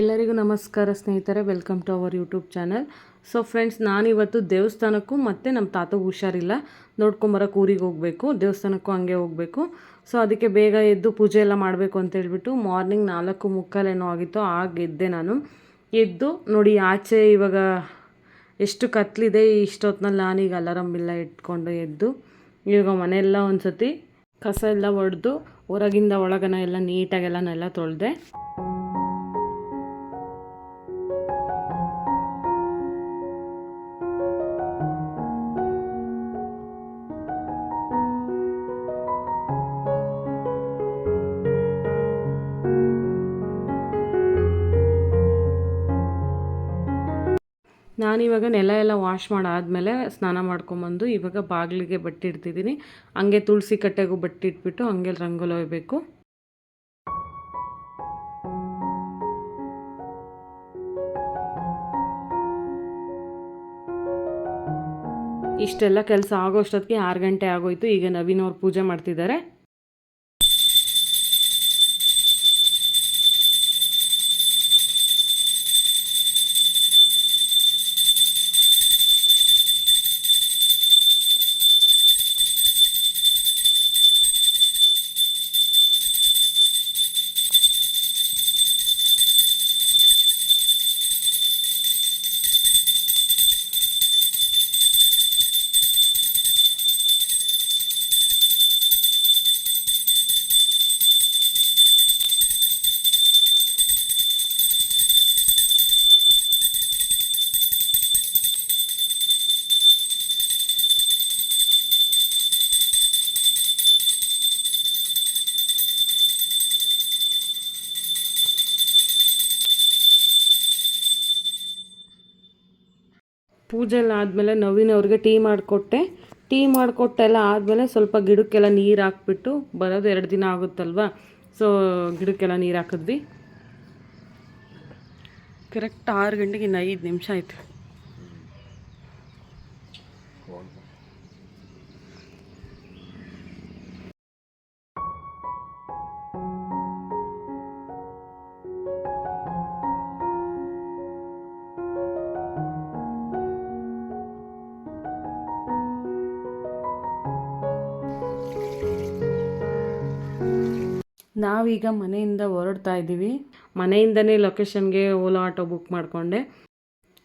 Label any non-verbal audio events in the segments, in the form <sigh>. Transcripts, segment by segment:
ಎಲ್ಲರಿಗೂ ನಮಸ್ಕಾರ ಸ್ನೇಹಿತರೆ welcome to our YouTube channel so friends ನಾನಿವತ್ತು ದೇವಸ್ಥಾನಕ್ಕೂ ಮತ್ತು ನಮ್ಮ ತಾತ ಹುಷಾರಿಲ್ಲ. ನೋಡ್ಕೊಂಬರೋಕೆ ಊರಿಗೆ ಹೋಗಬೇಕು, ದೇವಸ್ಥಾನಕ್ಕೂ ಹಂಗೆ ಹೋಗಬೇಕು. ಸೊ ಅದಕ್ಕೆ ಬೇಗ ಎದ್ದು ಪೂಜೆ ಎಲ್ಲ ಮಾಡಬೇಕು ಅಂತ ಹೇಳ್ಬಿಟ್ಟು ಮಾರ್ನಿಂಗ್ ನಾಲ್ಕು ಮುಕ್ಕಾಲೇನೋ ಆಗಿತ್ತು ಆಗ ಎದ್ದೆ ನಾನು. ಎದ್ದು ನೋಡಿ ಆಚೆ ಇವಾಗ ಎಷ್ಟು ಕತ್ಲಿದೆ ಇಷ್ಟೊತ್ತಿನಲ್ಲಿ ನಾನೀಗ ಅಲಾರಮ್ ಇಲ್ಲ ಇಟ್ಕೊಂಡು ಎದ್ದು. ಇವಾಗ ಮನೆಯೆಲ್ಲ ಒಂದು ಸತಿ ಕಸ ಎಲ್ಲ ಹೊಡೆದು ಹೊರಗಿಂದ ಒಳಗನ ಎಲ್ಲ ನೀಟಾಗೆಲ್ಲ ತೊಳೆದೆ. ನಾನಿವಾಗ ನೆಲ ಎಲ್ಲ ವಾಶ್ ಮಾಡಾದಮೇಲೆ ಸ್ನಾನ ಮಾಡ್ಕೊಂಬಂದು ಇವಾಗ ಬಾಗಿಲಿಗೆ ಬಟ್ಟೆ ಇಡ್ತಿದ್ದೀನಿ ಹಂಗೆ ತುಳಸಿ ಕಟ್ಟೆಗೂ ಬಟ್ಟೆ ಇಟ್ಬಿಟ್ಟು ಹಂಗೆ ರಂಗೋಲಿ ಒಯ್ಬೇಕು ಇಷ್ಟೆಲ್ಲ ಕೆಲಸ ಆಗೋಷ್ಟೊತ್ತಿಗೆ ಆರು ಗಂಟೆ ಆಗೋಯ್ತು. ಈಗ ನವೀನ್ ಅವ್ರು ಪೂಜೆ ಮಾಡ್ತಿದ್ದಾರೆ. ಪೂಜೆ ಎಲ್ಲ ಆದಮೇಲೆ ನವೀನ್ ಅವ್ರಿಗೆ ಟೀ ಮಾಡಿಕೊಟ್ಟೆ. ಟೀ ಮಾಡಿಕೊಟ್ಟೆಲ್ಲ ಆದಮೇಲೆ ಸ್ವಲ್ಪ ಗಿಡಕ್ಕೆಲ್ಲ ನೀರು ಹಾಕ್ಬಿಟ್ಟು ಬರೋದು ಎರಡು ದಿನ ಆಗುತ್ತಲ್ವ? ಸೊ ಗಿಡಕ್ಕೆಲ್ಲ ನೀರು ಹಾಕಿದ್ವಿ. ಕರೆಕ್ಟ್ ಆರು ಗಂಟೆಗೆ ಇನ್ನು ಐದು ನಿಮಿಷ ಆಯ್ತು. ನಾವೀಗ ಮನೆಯಿಂದ ಹೊರಡ್ತಾ ಇದ್ದೀವಿ. ಮನೆಯಿಂದನೇ ಲೊಕೇಶನ್ಗೆ ಓಲಾ ಆಟೋ ಬುಕ್ ಮಾಡಿಕೊಂಡೆ.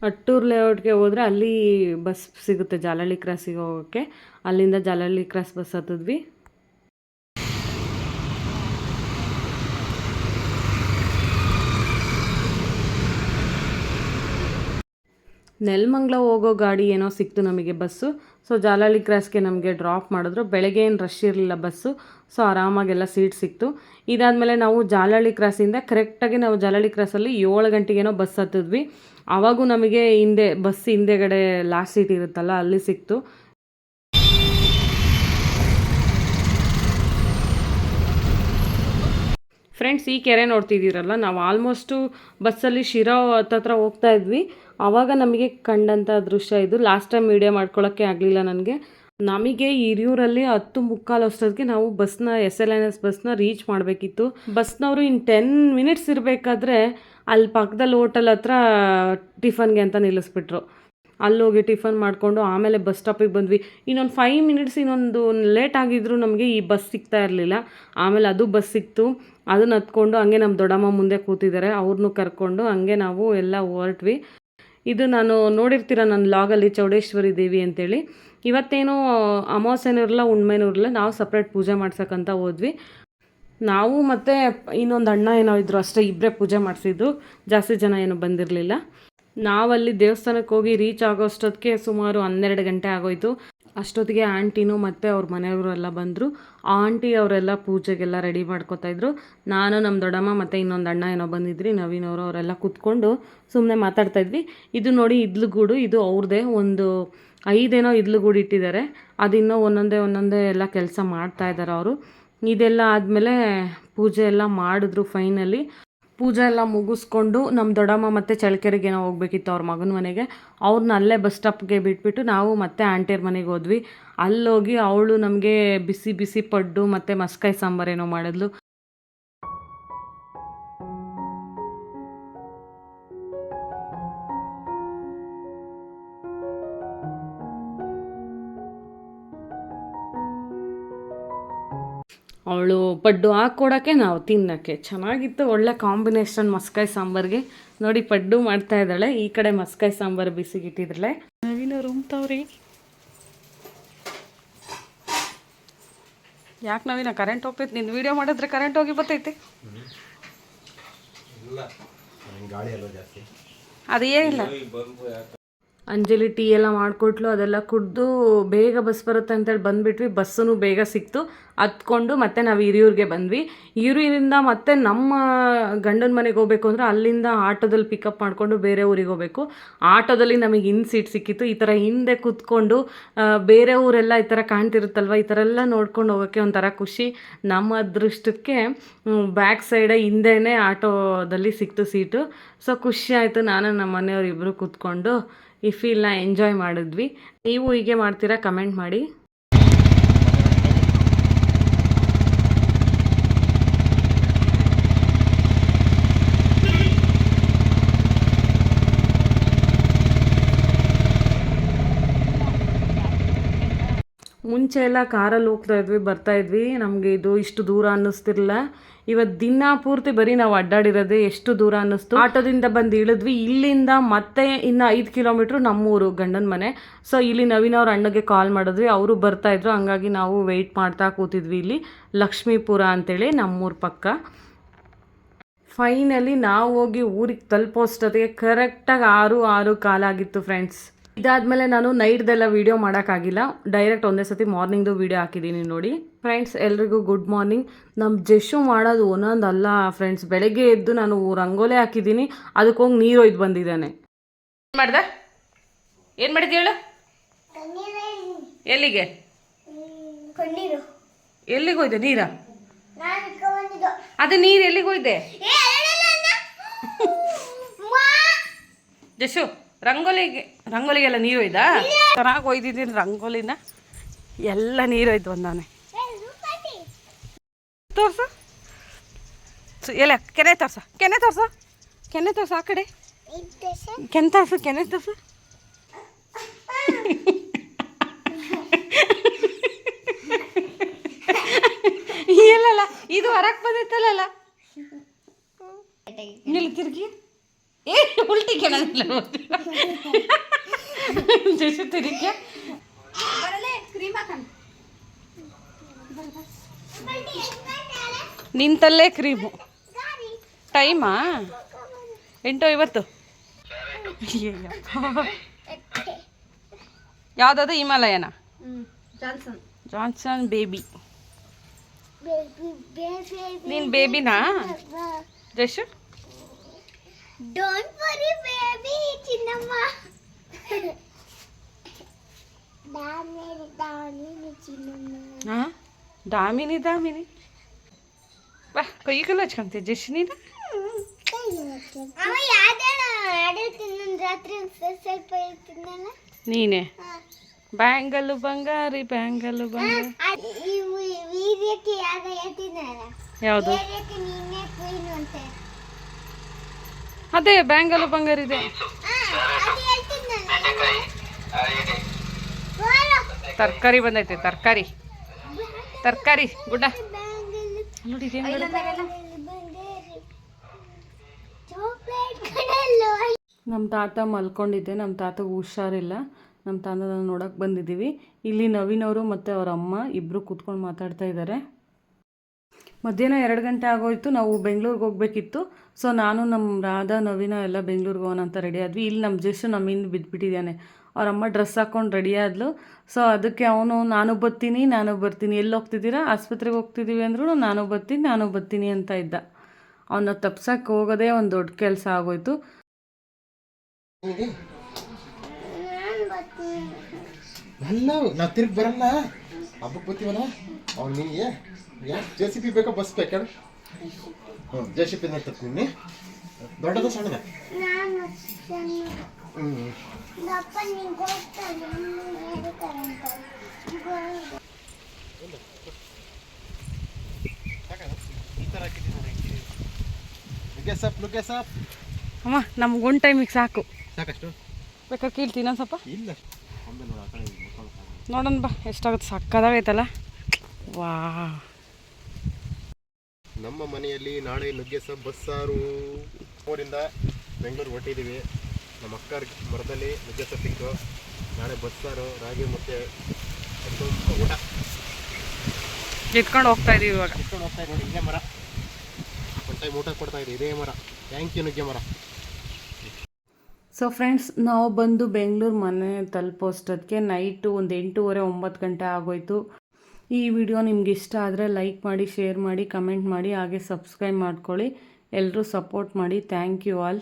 ಅಟ್ಟೂರ್ ಲೇಔಟ್ಗೆ ಹೋದರೆ ಅಲ್ಲಿ ಬಸ್ ಸಿಗುತ್ತೆ ಜಾಲಹಳ್ಳಿ ಕ್ರಾಸಿಗೆ ಹೋಗೋಕ್ಕೆ. ಅಲ್ಲಿಂದ ಜಾಲಹಳ್ಳಿ ಕ್ರಾಸ್ ಬಸ್ ಹತ್ತಿದ್ವಿ. ನೆಲ್ಮಂಗ್ಲ ಹೋಗೋ ಗಾಡಿ ಏನೋ ಸಿಕ್ತು ನಮಗೆ ಬಸ್ಸು. ಸೊ ಜಾಲಾಳಿ ಕ್ರಾಸ್ಗೆ ನಮಗೆ ಡ್ರಾಪ್ ಮಾಡಿದ್ರು. ಬೆಳಗ್ಗೆ ಏನು ರಶ್ ಇರಲಿಲ್ಲ ಬಸ್ಸು ಸೊ ಆರಾಮಾಗೆಲ್ಲ ಸೀಟ್ ಸಿಕ್ತು. ಇದಾದಮೇಲೆ ನಾವು ಜಾಲಹಳ್ಳಿ ಕ್ರಾಸಿಂದ ಕರೆಕ್ಟಾಗಿ ನಾವು ಜಾಲಹಳ್ಳಿ ಕ್ರಾಸಲ್ಲಿ ಏಳು ಗಂಟೆಗೇನೋ ಬಸ್ ಹತ್ತಿದ್ವಿ. ಆವಾಗೂ ನಮಗೆ ಹಿಂದೆ ಬಸ್ ಹಿಂದೆಗಡೆ ಲಾಸ್ಟ್ ಸೀಟ್ ಇರುತ್ತಲ್ಲ, ಅಲ್ಲಿ ಸಿಕ್ತು. ಫ್ರೆಂಡ್ಸ್ ಈ ಕೆರೆ ನೋಡ್ತಿದ್ದೀರಲ್ಲ, ನಾವು ಆಲ್ಮೋಸ್ಟು ಬಸ್ಸಲ್ಲಿ ಶಿರಾ ಹತ್ತತ್ರ ಹೋಗ್ತಾ ಇದ್ವಿ. ಆವಾಗ ನಮಗೆ ಕಂಡಂಥ ದೃಶ್ಯ ಇದು. ಲಾಸ್ಟ್ ಟೈಮ್ ವೀಡಿಯೋ ಮಾಡ್ಕೊಳ್ಳೋಕ್ಕೆ ಆಗಲಿಲ್ಲ ನನಗೆ. ನಮಗೆ ಹಿರಿಯೂರಲ್ಲಿ ಹತ್ತು ಮುಕ್ಕಾಲು ಅಷ್ಟೊತ್ತಿಗೆ ನಾವು ಬಸ್ನ ಎಸ್ ಎಲ್ ಎನ್ ಎಸ್ ಬಸ್ನ ರೀಚ್ ಮಾಡಬೇಕಿತ್ತು. ಬಸ್ನವರು ಇನ್ನು ಟೆನ್ ಮಿನಿಟ್ಸ್ ಇರಬೇಕಾದ್ರೆ ಅಲ್ಲಿ ಪಕ್ಕದಲ್ಲಿ ಹೋಟೆಲ್ ಹತ್ರ ಟಿಫನ್ಗೆ ಅಂತ ನಿಲ್ಲಿಸ್ಬಿಟ್ರು. ಅಲ್ಲೋಗಿ ಟಿಫನ್ ಮಾಡಿಕೊಂಡು ಆಮೇಲೆ ಬಸ್ ಸ್ಟಾಪಿಗೆ ಬಂದ್ವಿ. ಇನ್ನೊಂದು ಫೈವ್ ಮಿನಿಟ್ಸ್ ಇನ್ನೊಂದು ಲೇಟ್ ಆಗಿದ್ರು ನಮಗೆ ಈ ಬಸ್ ಸಿಗ್ತಾ ಇರಲಿಲ್ಲ. ಆಮೇಲೆ ಅದು ಬಸ್ ಸಿಕ್ತು. ಅದನ್ನ ಹತ್ಕೊಂಡು ಹಂಗೆ ನಮ್ಮ ದೊಡ್ಡಮ್ಮ ಮುಂದೆ ಕೂತಿದ್ದಾರೆ. ಅವ್ರನ್ನೂ ಕರ್ಕೊಂಡು ಹಂಗೆ ನಾವು ಎಲ್ಲ ಹೊರಟ್ವಿ. ಇದು ನಾನು ನೋಡಿರ್ತೀರ ನನ್ನ ಲಾಗಲ್ಲಿ ಚೌಡೇಶ್ವರಿ ದೇವಿ ಅಂತೇಳಿ. ಇವತ್ತೇನು ಅಮಾವಾಸ್ಯೆನೂ ಇರಲ್ಲ ಹುಣ್ಮೆನೂ ಇರಲ್ಲ ನಾವು ಸಪ್ರೇಟ್ ಪೂಜೆ ಮಾಡ್ಸಕ್ಕಂತ ಹೋದ್ವಿ. ನಾವು ಮತ್ತು ಇನ್ನೊಂದು ಅಣ್ಣ ಏನೋ ಇದ್ರು ಅಷ್ಟೇ ಇಬ್ಬರೇ ಪೂಜೆ ಮಾಡಿಸಿದ್ದು. ಜಾಸ್ತಿ ಜನ ಏನು ಬಂದಿರಲಿಲ್ಲ. ನಾವಲ್ಲಿ ದೇವಸ್ಥಾನಕ್ಕೆ ಹೋಗಿ ರೀಚ್ ಆಗೋಷ್ಟೊತ್ತಿಗೆ ಸುಮಾರು ಹನ್ನೆರಡು ಗಂಟೆ ಆಗೋಯ್ತು. ಅಷ್ಟೊತ್ತಿಗೆ ಆಂಟಿನೂ ಮತ್ತು ಅವ್ರ ಮನೆಯವರು ಎಲ್ಲ ಬಂದರು. ಆಂಟಿ ಅವರೆಲ್ಲ ಪೂಜೆಗೆಲ್ಲ ರೆಡಿ ಮಾಡ್ಕೋತಾ ಇದ್ರು. ನಾನು ನಮ್ಮ ದೊಡ್ಡಮ್ಮ ಮತ್ತು ಇನ್ನೊಂದು ಅಣ್ಣ ಏನೋ ಬಂದಿದ್ರಿ ಅವರು, ಅವರೆಲ್ಲ ಕೂತ್ಕೊಂಡು ಸುಮ್ಮನೆ ಮಾತಾಡ್ತಾ ಇದ್ವಿ. ಇದು ನೋಡಿ ಇದ್ಲುಗೂಡು, ಇದು ಅವ್ರದ್ದೇ ಒಂದು ಐದೇನೋ ಇದ್ಲುಗೂಡು ಇಟ್ಟಿದ್ದಾರೆ. ಅದಿನ್ನೂ ಒಂದೊಂದೇ ಒಂದೊಂದೇ ಎಲ್ಲ ಕೆಲಸ ಮಾಡ್ತಾ ಇದ್ದಾರೆ ಅವರು. ಇದೆಲ್ಲ ಆದಮೇಲೆ ಪೂಜೆ ಎಲ್ಲ ಮಾಡಿದ್ರು ಫೈನಲಿ ಪೂಜೆ ಎಲ್ಲ ಮುಗಿಸ್ಕೊಂಡು ನಮ್ಮ ದೊಡ್ಡಮ್ಮ ಮತ್ತು ಚಳ್ಳಕೆರೆಗೆ ಏನೋ ಹೋಗ್ಬೇಕಿತ್ತು ಅವ್ರ ಮಗನ ಮನೆಗೆ. ಅವ್ರನ್ನ ಅಲ್ಲೇ ಬಸ್ ಸ್ಟಾಪ್ಗೆ ಬಿಟ್ಬಿಟ್ಟು ನಾವು ಮತ್ತೆ ಆಂಟಿಯರ್ ಮನೆಗೆ ಹೋದ್ವಿ. ಅಲ್ಲೋಗಿ ಅವಳು ನಮಗೆ ಬಿಸಿ ಬಿಸಿ ಪಡ್ಡು ಮತ್ತು ಮಸ್ಕಾಯಿ ಸಾಂಬಾರೇನೋ ಮಾಡಿದ್ಲು. ಅವಳು ಪಡ್ಡು ಹಾಕ್ಕೊಡೋಕ್ಕೆ ನಾವು ತಿನ್ನೋಕ್ಕೆ ಚೆನ್ನಾಗಿತ್ತು ಒಳ್ಳೆ ಕಾಂಬಿನೇಷನ್ ಮಸ್ಕಾಯಿ ಸಾಂಬಾರಿಗೆ. ನೋಡಿ ಪಡ್ಡು ಮಾಡ್ತಾ ಇದ್ದಾಳೆ. ಈ ಕಡೆ ಮಸ್ಕಾಯಿ ಸಾಂಬಾರು ಬಿಸಿಗಿಟ್ಟಿದ್ರಳೆ ನವೀನ ರೂಮ್ ತವ್ರಿ. ಯಾಕೆ ನವೀನ ಕರೆಂಟ್ ಹೋಗ್ತೈತೆ? ನಿನ್ನ ವಿಡಿಯೋ ಮಾಡಿದ್ರೆ ಕರೆಂಟ್ ಹೋಗಿ ಬರ್ತೈತಿ. ಇಲ್ಲ ಅದು ಏನಿಲ್ಲ ಅಂಜಲಿ ಟೀ ಎಲ್ಲ ಮಾಡಿಕೊಟ್ಲು, ಅದೆಲ್ಲ ಕುಡಿದು ಬೇಗ ಬಸ್ ಬರುತ್ತೆ ಅಂತೇಳಿ ಬಂದುಬಿಟ್ವಿ. ಬಸ್ಸೂ ಬೇಗ ಸಿಕ್ತು. ಹತ್ಕೊಂಡು ಮತ್ತೆ ನಾವು ಹಿರಿಯೂರಿಗೆ ಬಂದ್ವಿ. ಹಿರಿಯೂರಿಂದ ಮತ್ತೆ ನಮ್ಮ ಗಂಡನ ಮನೆಗೆ ಹೋಗ್ಬೇಕು ಅಂದರೆ ಅಲ್ಲಿಂದ ಆಟೋದಲ್ಲಿ ಪಿಕಪ್ ಮಾಡಿಕೊಂಡು ಬೇರೆ ಊರಿಗೆ ಹೋಗ್ಬೇಕು. ಆಟೋದಲ್ಲಿ ನಮಗೆ ಇನ್ ಸೀಟ್ ಸಿಕ್ಕಿತ್ತು. ಈ ಥರ ಹಿಂದೆ ಕೂತ್ಕೊಂಡು ಬೇರೆ ಊರೆಲ್ಲ ಈ ಥರ ಕಾಣ್ತಿರುತ್ತಲ್ವ? ಈ ಥರ ಎಲ್ಲ ನೋಡ್ಕೊಂಡು ಹೋಗೋಕ್ಕೆ ಒಂಥರ ಖುಷಿ. ನಮ್ಮ ಅದೃಷ್ಟಕ್ಕೆ ಬ್ಯಾಕ್ ಸೈಡೇ ಹಿಂದೆನೇ ಆಟೋದಲ್ಲಿ ಸಿಕ್ತು ಸೀಟು ಸೊ ಖುಷಿ ಆಯಿತು. ನಾನು ನಮ್ಮ ಮನೆಯವ್ರಿಬ್ಬರು ಕೂತ್ಕೊಂಡು ಈ ಫೀಲ್ನ ಎಂಜಾಯ್ ಮಾಡಿದ್ವಿ. ನೀವು ಹೀಗೆ ಮಾಡ್ತೀರಾ ಕಮೆಂಟ್ ಮಾಡಿ. ಮುಂಚೆ ಎಲ್ಲ ಕಾರಲ್ಲಿ ಹೋಗ್ತಾ ಇದ್ವಿ, ಬರ್ತಾ ಇದ್ವಿ. ನಮಗೆ ಇದು ಇಷ್ಟು ದೂರ ಅನ್ನಿಸ್ತಿರ್ಲಿಲ್ಲ. ಇವತ್ತು ದಿನ ಪೂರ್ತಿ ಬರೀ ನಾವು ಅಡ್ಡಾಡಿರೋದೇ ಎಷ್ಟು ದೂರ ಅನ್ನಿಸ್ತು. ಆಟೋದಿಂದ ಬಂದು ಇಳಿದ್ವಿ. ಇಲ್ಲಿಂದ ಮತ್ತೆ ಇನ್ನು ಐದು ಕಿಲೋಮೀಟ್ರ್ ನಮ್ಮೂರು ಗಂಡನ ಮನೆ. ಸೊ ಇಲ್ಲಿ ನವೀನ್ ಅವ್ರ ಅಣ್ಣಗೆ ಕಾಲ್ ಮಾಡಿದ್ವಿ. ಅವರು ಬರ್ತಾ ಇದ್ರು. ಹಂಗಾಗಿ ನಾವು ವೆಯ್ಟ್ ಮಾಡ್ತಾ ಕೂತಿದ್ವಿ ಇಲ್ಲಿ. ಲಕ್ಷ್ಮೀಪುರ ಅಂತೇಳಿ ನಮ್ಮೂರ ಪಕ್ಕ. ಫೈನಲಿ ನಾವು ಹೋಗಿ ಊರಿಗೆ ತಲುಪೋಷ್ಟೊತ್ತಿಗೆ ಕರೆಕ್ಟಾಗಿ ಆರು ಆರು ಕಾಲಾಗಿತ್ತು ಫ್ರೆಂಡ್ಸ್ ಇದಾದ್ಮೇಲೆ ನಾನು ನೈಟ್ದೆಲ್ಲ ವೀಡಿಯೋ ಮಾಡೋಕ್ಕಾಗಿಲ್ಲ. ಡೈರೆಕ್ಟ್ ಒಂದೇ ಸತಿ ಮಾರ್ನಿಂಗ್ದು ವೀಡಿಯೋ ಹಾಕಿದ್ದೀನಿ ನೋಡಿ. ಫ್ರೆಂಡ್ಸ್ ಎಲ್ರಿಗೂ ಗುಡ್ ಮಾರ್ನಿಂಗ್ ನಮ್ಮ ಜೆಶು ಮಾಡೋದು ಒಂದೊಂದಲ್ಲ ಫ್ರೆಂಡ್ಸ್ ಬೆಳಗ್ಗೆ ಎದ್ದು ನಾನು ರಂಗೋಲೆ ಹಾಕಿದ್ದೀನಿ ಅದಕ್ಕೆ ಹೋಗಿ ನೀರು ಒಯ್ದು ಬಂದಿದ್ದಾನೆ. ಏನು ಮಾಡ್ದೆ? ಏನು ಮಾಡಿದ್ದೆ ಹೇಳು? ಎಲ್ಲಿಗೆ? ಎಲ್ಲಿಗೋಯ್ದೆ ಎಲ್ಲಿಗೆ ಹೋಯ್ದೆ? ನೀರ? ಅದು ನೀರು ಎಲ್ಲಿಗೆ ಹೋಯ್ದೆ! <laughs> ಜಶು. ರಂಗೋಲಿಗೆ, ರಂಗೋಲಿಗೆಲ್ಲ ನೀರು ಒಯ್ದಾ? ಚೆನ್ನಾಗಿ ಒಯ್ದಿದ್ದೀನಿ ರಂಗೋಲಿನ. ಎಲ್ಲ ನೀರು ಒಯ್ದು ರೂಪಾಯಿ. ತೋರ್ಸು. ಎಲ್ಲ ಕೆನೆ ತೋರ್ಸ. ಕೆನೆ ತೋರ್ಸ. ಕೆನೆ ತೋರ್ಸ ಆ ಕಡೆ. ಕೆನೆ ತೋರ್ಸು ಕೆನೆ ತೋರ್ಸು. ಇಲ್ಲಲ್ಲ ಇದು ಹೊರಗೆ ಬಂದಿತ್ತಲ್ಲ ನಿಲ್ ತಿರ್ಗಿ. ಏ ಉಲ್ಟಿ ಕೆಣದಿಲ್ಲ ಜೆಸು ತಿರುಗಿ? ನಿಂತಲ್ಲೇ ಕ್ರೀಮು. ಟೈಮಾ ಎಂಟು ಐವತ್ತು. ಯಾವುದಾದ್ರು ಹಿಮಾಲಯನ? ಜಾನ್ಸನ್. ಬೇಬಿ. ನೀನು ಬೇಬಿನಾ. ಜಶು? ದಾಮಿನಿ ಬಾ ಕೈಗೆಲ್ಲ ಹಚ್ಕೊಂತೀಯ ಜಶ್ ನೀನು ಅವ ಯಾವ್ದಾನ ಆಡಿರ್ತೀನಿ ನಾನು ರಾತ್ರಿ ಒಂದ್ ಸ್ವಲ್ಪ ಸ್ವಲ್ಪ ಇರ್ತೀನಲ್ಲ ನೀನೇ ಬ್ಯಾಂಗಲ್ಲು ಬಂಗಾರಿ ಬ್ಯಾಂಗಲ್ಲು ಬಂಗಾರಿ ಇವು ವೀರ್ಯಕ್ಕೆ ಯಾವ್ದ? ಅದೇ ಬ್ಯಾಂಗಲ್ ಬಂಗಾರ ಇದೆ. ತರಕಾರಿ ಬಂದೈತೆ ತರಕಾರಿ. ತರಕಾರಿ ಗುಡ್ಡ. ನೋಡಿ ನಮ್ಮ ತಾತ ಮಲ್ಕೊಂಡಿದ್ದೆ ನಮ್ಮ ತಾತಗೆ ಹುಷಾರಿಲ್ಲ. ನಮ್ಮ ತಾತನ ನೋಡೋಕೆ ಬಂದಿದ್ದೀವಿ. ಇಲ್ಲಿ ನವೀನವರು ಮತ್ತು ಅವರ ಅಮ್ಮ ಇಬ್ಬರು ಕೂತ್ಕೊಂಡು ಮಾತಾಡ್ತಾ ಇದ್ದಾರೆ. ಮಧ್ಯಾಹ್ನ ಎರಡು ಗಂಟೆ ಆಗೋಯ್ತು, ನಾವು ಬೆಂಗಳೂರಿಗೆ ಹೋಗ್ಬೇಕಿತ್ತು. ಸೊ ನಾನು ನಮ್ಮ ರಾಧಾ, ನವೀನ ಎಲ್ಲ ಬೆಂಗಳೂರಿಗೆ ಹೋಗೋಣ ಅಂತ ರೆಡಿ ಆದ್ವಿ. ಇಲ್ಲಿ ನಮ್ಮ ಜಸ್ಟ್ ನಮ್ಮ ಹಿಂದೆ ಬಿದ್ದುಬಿಟ್ಟಿದ್ದಾನೆ ಅವ್ರ ಅಮ್ಮ ಡ್ರೆಸ್ ಹಾಕ್ಕೊಂಡು ರೆಡಿ ಆದ್ಲು. ಸೊ ಅದಕ್ಕೆ ಅವನು, ನಾನು ಬರ್ತೀನಿ ನಾನು ಬರ್ತೀನಿ. ಎಲ್ಲಿ ಹೋಗ್ತಿದ್ದೀರಾ? ಆಸ್ಪತ್ರೆಗೆ ಹೋಗ್ತಿದ್ದೀವಿ ಅಂದ್ರೂ ನಾನು ಬರ್ತೀನಿ ನಾನು ಬರ್ತೀನಿ ಅಂತ ಇದ್ದ. ಅವನ್ನ ತಪ್ಸಕ್ಕೆ ಹೋಗೋದೇ ಒಂದು ದೊಡ್ಡ ಕೆಲಸ ಆಗೋಯ್ತು. ಬರಲ್ಲ. ಹಬ್ಬಕ್ಕೆ ಬರ್ತೀವಲ್ಲ? ಅವ್ನು ನಿನಗೆ ಯಾ ಜೆ ಸಿ ಪಿ ಬೇಕಾ ಬಸ್ ಬೇಕಾ ಹ್ಞೂ ಜೆ ಸಿ ಪಿ ತರ್ತೀನಿ. ದೊಡ್ಡದ ಸಣ್ಣದ? ಹ್ಞೂ ಲುಕೇಸಪ್ ಅಮ್ಮ ನಮ್ಗೆ ಒನ್ ಟೈಮಿಗೆ ಸಾಕು. ಸಾಕಷ್ಟು? ಬೇಕಾದ್ರೆ ಕೀಳ್ತೀನಿ ಇನ್ನೊಂದು ಸ್ವಲ್ಪ? ಇಲ್ಲ. ನೋಡೋಣ ಬಾ ಎಷ್ಟಾಗುತ್ತೆ ಸಕ್ಕದಾಗೈತಲ್ಲ ವಾ ನಮ್ಮ ಮನೆಯಲ್ಲಿ ನಾಳೆ ನುಗ್ಗೆ ಸಹ ಬಸ್ಸಾರು. ಊರಿಂದ ಬೆಂಗಳೂರು ಹೊಟ್ಟಿದ್ದೀವಿ ನಮ್ಮ ಅಕ್ಕರ ಮರದಲ್ಲಿ ನುಗ್ಗೆ ಸಿಕ್ತು. ನಾಳೆ ಬಸ್ಸಾರು ರಾಗಿ ಮುದ್ದೆ ತುಂಬ ಊಟ. ಎತ್ಕೊಂಡು ಹೋಗ್ತಾ ಇದೀವಿ ಇವಾಗ. ಕಿತ್ಕೊಂಡು ಹೋಗ್ತಾ ನೋಡಿ ಇದೇ ಮರ. ಒಂದು ಟೈಮ್ ಊಟ ಕೊಡ್ತಾ ಇದೆ ಇದೇ ಮರ. ಥ್ಯಾಂಕ್ ಯು ನುಗ್ಗೆ ಮರ. ಸೊ ಫ್ರೆಂಡ್ಸ್ ನಾವು ಬಂದು ಬೆಂಗಳೂರು ಮನೆ ತಲುಪೋಷ್ಟೊತ್ತಿಗೆ ನೈಟು ಒಂದು ಎಂಟೂವರೆ ಒಂಬತ್ತು ಗಂಟೆ ಆಗೋಯ್ತು. ಈ ವಿಡಿಯೋ ನಿಮ್ಗೆ ಇಷ್ಟ ಆದರೆ ಲೈಕ್ ಮಾಡಿ, ಶೇರ್ ಮಾಡಿ, ಕಮೆಂಟ್ ಮಾಡಿ, ಹಾಗೆ ಸಬ್ಸ್ಕ್ರೈಬ್ ಮಾಡ್ಕೊಳ್ಳಿ. ಎಲ್ಲರೂ ಸಪೋರ್ಟ್ ಮಾಡಿ. Thank you all.